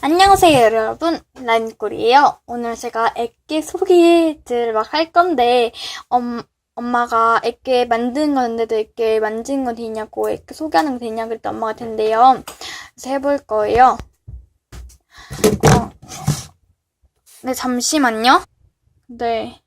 안녕하세요 여러분. 라인꿀이에요. 오늘 제가 액계 소개를 막 할 건데 엄, 엄마가 액계 만드는 건데도 액계 만지는 거 되냐고 액계 소개하는 거 되냐 그랬더니 엄마가 된대요. 그래서 해볼 거예요. 어, 네 잠시만요. 네.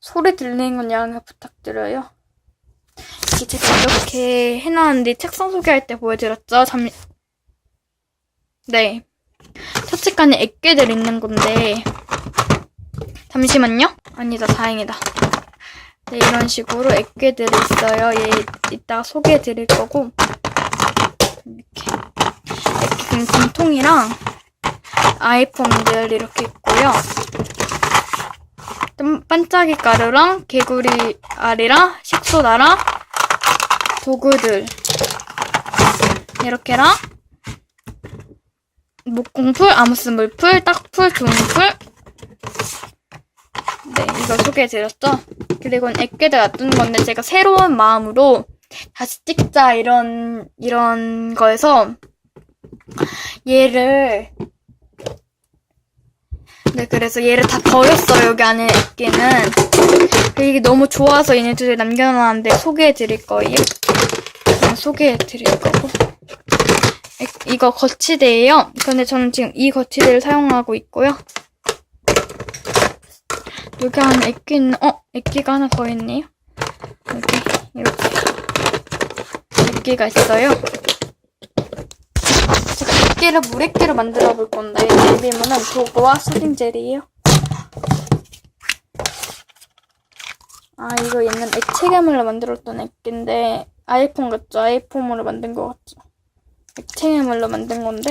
소리 들리는 건 양해 부탁드려요. 이게 제가 이렇게 해놨는데 책상 소개할 때 보여드렸죠? 잠 네. 차측간에 액괴들 있는 건데. 잠시만요. 아니다, 다행이다. 네, 이런 식으로 액괴들이 있어요. 얘 이따가 소개해 드릴 거고. 이렇게. 액괴 금통이랑 아이폰들 이렇게 있고요. 좀 반짝이 가루랑 개구리 알이랑 식소다랑 도구들. 이렇게랑 목공풀, 아무스 물풀, 딱풀, 종풀. 네, 이거 소개해드렸죠? 그리고 액괴들 놔두는 건데 제가 새로운 마음으로 다시 찍자 이런 이런 거에서 얘를 네 그래서 얘를 다 버렸어요 여기 안에 액괴는 이게 너무 좋아서 얘네들을 남겨놨는데 소개해드릴 거예요 그냥 소개해드릴 거고 이거 거치대예요. 근데 저는 지금 이 거치대를 사용하고 있고요. 여기 안에 액기 있는, 어? 액기가 하나 더 있네요. 여기, 이렇게. 액기가 있어요. 제가 액기를 물액기로 만들어 볼 건데, 준비물은 도구와 수딩 젤이에요. 아, 이거 옛날 액체괴물로 만들었던 액기인데, 아이폰 같죠? 아이폰으로 만든 것 같죠? 액체괴물로 만든 건데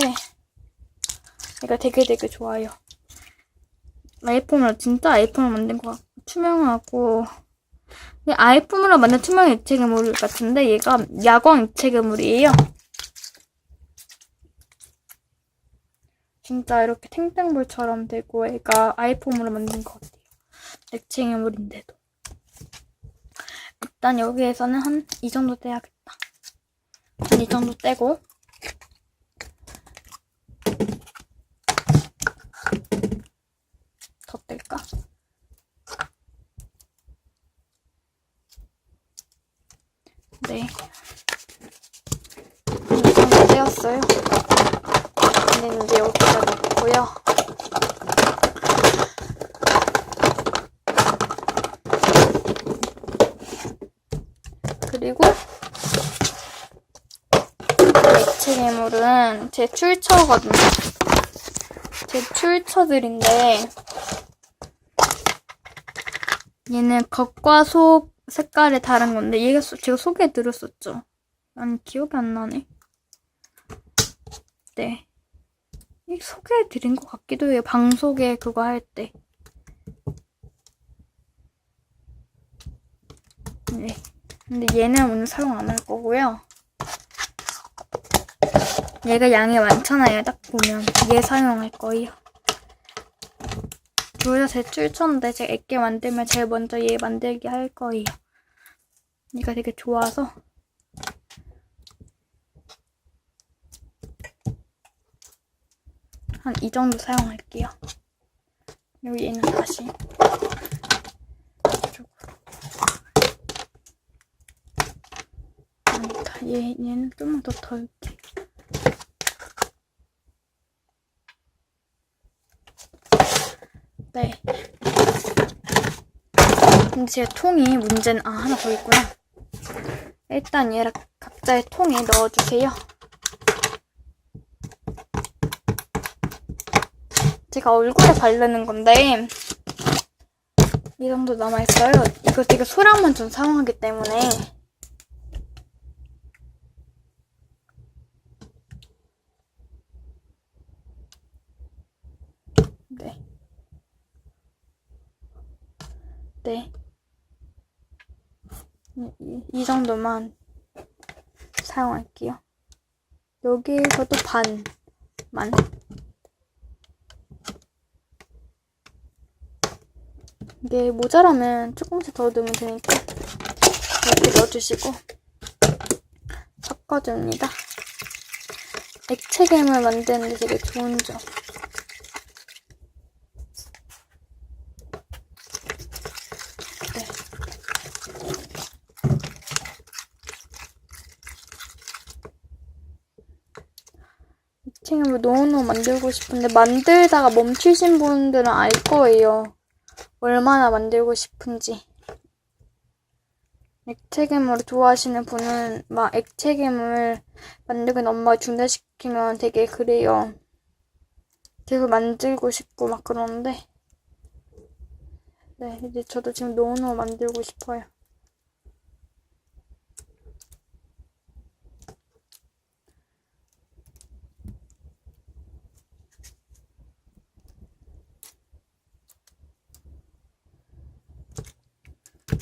이거 되게 되게 좋아요. 아이폰으로 진짜 아이폰으로 만든 것 같고 투명하고 근데 아이폰으로 만든 투명 액체 괴물 같은데 얘가 야광 액체 괴물이에요. 진짜 이렇게 탱탱볼처럼 되고 얘가 아이폰으로 만든 것 같아요. 액체 괴물인데도 일단 여기에서는 한 이 정도 떼야겠다. 한 이 정도 떼고 더 뗄까? 네. 이정도 떼었어요. 얘는 이제 여기다 놓고요. 그리고 액체 괴물은 제 출처거든요. 제 출처들인데 얘는 겉과 속 색깔이 다른 건데 얘가 소- 제가 소개해 드렸었죠. 아니 기억이 안 나네. 네. 이 소개해 드린 것 같기도 해요. 방송에 그거 할 때. 네. 근데 얘는 오늘 사용 안 할 거고요. 얘가 양이 많잖아요. 딱 보면 얘 사용할 거예요. 둘 다 제 출처인데 제가 액게 만들면 제일 먼저 얘 만들기 할 거예요. 얘가 되게 좋아서 한 이 정도 사용할게요. 그리고 얘는 다시 아니다. 얘 얘는 좀만 더덜게. 네. 근데 제 통이 문제는 아 하나 더 있구나. 일단 얘를 각자의 통에 넣어주세요. 제가 얼굴에 바르는 건데 이 정도 남아있어요. 이거 되게 소량만 좀 사용하기 때문에 네. 네. 이, 이 정도만 사용할게요. 여기서도 반만. 이게 모자라면 조금씩 더 넣으면 되니까 이렇게 넣어주시고 섞어줍니다. 액체괴물 만드는 데 되게 좋은 점. 액체괴물 너무너무 만들고 싶은데 만들다가 멈추신 분들은 알 거예요. 얼마나 만들고 싶은지. 액체괴물을 좋아하시는 분은 막 액체괴물 만들긴 엄마가 중단시키면 되게 그래요. 계속 만들고 싶고 막 그러는데. 네, 이제 저도 지금 너무너무 만들고 싶어요.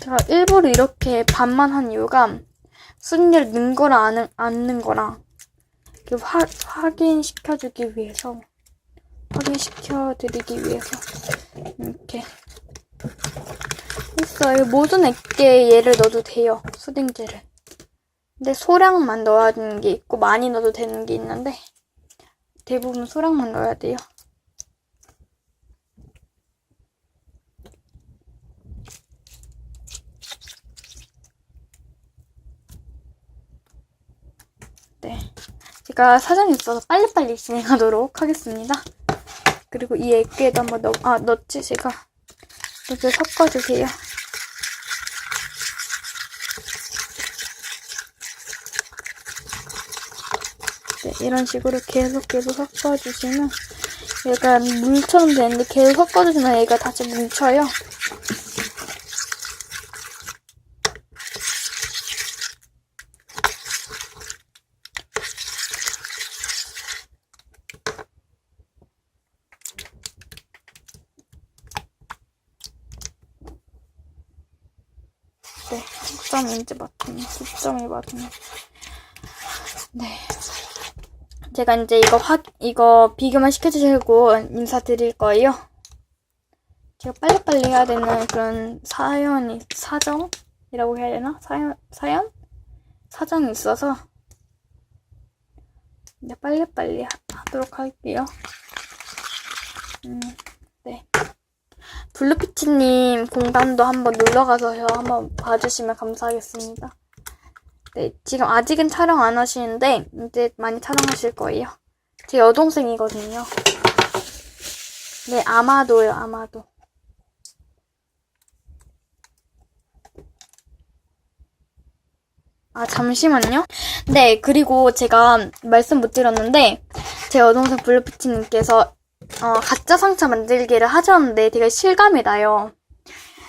제가 일부러 이렇게 반만 한 이유가 순위를 는 거랑 안, 안는 거랑 확인시켜주기 위해서 확인시켜드리기 위해서 이렇게 했어요. 모든 액계에 얘를 넣어도 돼요. 수딩젤을. 근데 소량만 넣어야 되는 게 있고 많이 넣어도 되는 게 있는데 대부분 소량만 넣어야 돼요. 네. 제가 사정이 있어서 빨리빨리 진행하도록 하겠습니다. 그리고 이 액계에도 한번 넣, 아, 넣지, 제가. 이렇게 섞어주세요. 네, 이런 식으로 계속 계속 섞어주시면 얘가 물처럼 되는데 계속 섞어주시면 얘가 다시 뭉쳐요. 네, 9점인지 맞았네. 9점이 맞았네. 네. 제가 이제 이거 확, 이거 비교만 시켜주시고 인사드릴 거예요. 제가 빨리빨리 해야 되는 그런 사연이, 사정이라고 해야 되나? 사연, 사연? 사정이 있어서. 이제 빨리빨리 하, 하도록 할게요. 음, 네. 블루피치님 공간도 한번 놀러가서 한번 봐주시면 감사하겠습니다. 네, 지금 아직은 촬영 안 하시는데 이제 많이 촬영하실 거예요. 제 여동생이거든요. 네, 아마도요, 아마도. 아, 잠시만요. 네, 그리고 제가 말씀 못 드렸는데, 제 여동생 블루피치님께서 어, 가짜 상처 만들기를 하셨는데 되게 실감이 나요.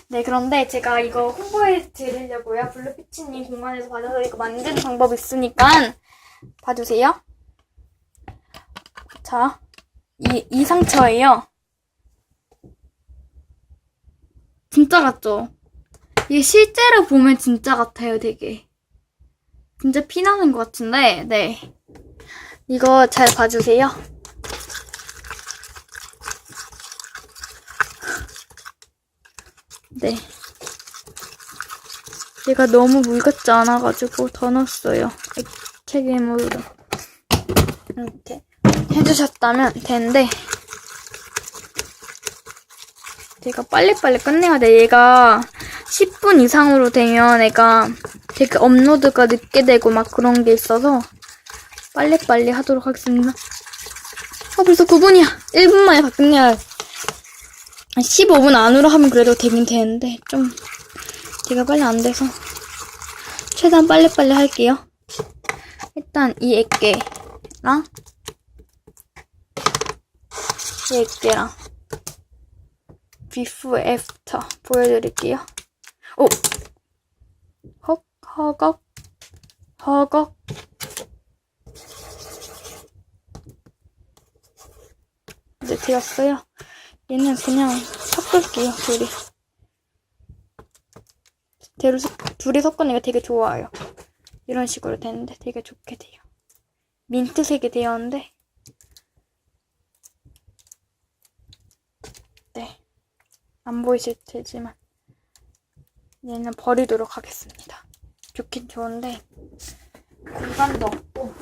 네, 그런데 제가 이거 홍보해 드리려고요. 블루피치님 공간에서 받아서 이거 만드는 방법 있으니까 봐주세요. 자, 이, 이 상처예요. 진짜 같죠? 이게 실제로 보면 진짜 같아요, 되게. 진짜 피나는 것 같은데, 네. 이거 잘 봐주세요. 네. 얘가 너무 물 같지 않아가지고 더 넣었어요. 액체괴물로. 이렇게 해주셨다면 되는데 제가 빨리빨리 끝내야 돼. 얘가 10분 이상으로 되면 애가 되게 업로드가 늦게 되고 막 그런 게 있어서 빨리빨리 하도록 하겠습니다. 아 벌써 9분이야. 1분 만에 다 끝내야 15분 안으로 하면 그래도 되긴 되는데 좀 제가 빨리 안 돼서 최대한 빨리빨리 할게요. 일단 이 액계랑 이 액계랑 비프 애프터 보여드릴게요. 오! 헉, 허걱, 허걱. 이제 되었어요. 얘는 그냥 섞을게요, 둘이. 대로 섞- 둘이 섞으니까 되게 좋아요. 이런 식으로 되는데 되게 좋게 돼요. 민트색이 되었는데, 네. 안 보이실 테지만, 얘는 버리도록 하겠습니다. 좋긴 좋은데, 공간도 없고,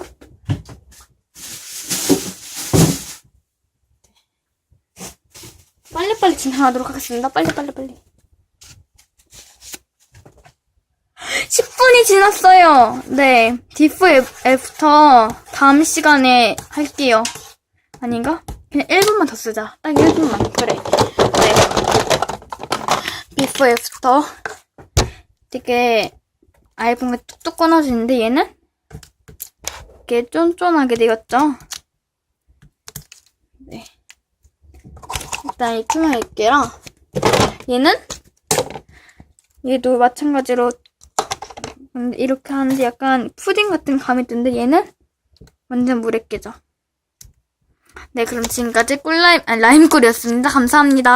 빨리빨리 진행하도록 하겠습니다. 빨리, 빨리, 빨리. 10분이 지났어요. 네. 디프 애프터 다음 시간에 할게요. 아닌가? 그냥 1분만 더 쓰자. 딱 1분만. 그래. 네. 비프 애프터. 되게 아이폰이 뚝뚝 끊어지는데 얘는 이렇게 쫀쫀하게 되었죠? 네. 이 투명 액계랑 얘는 얘도 마찬가지로 근데 이렇게 하는데 약간 푸딩 같은 감이 드는데 얘는 완전 물액계죠. 네, 그럼 지금까지 꿀라임, 아니, 라임꿀이었습니다. 감사합니다.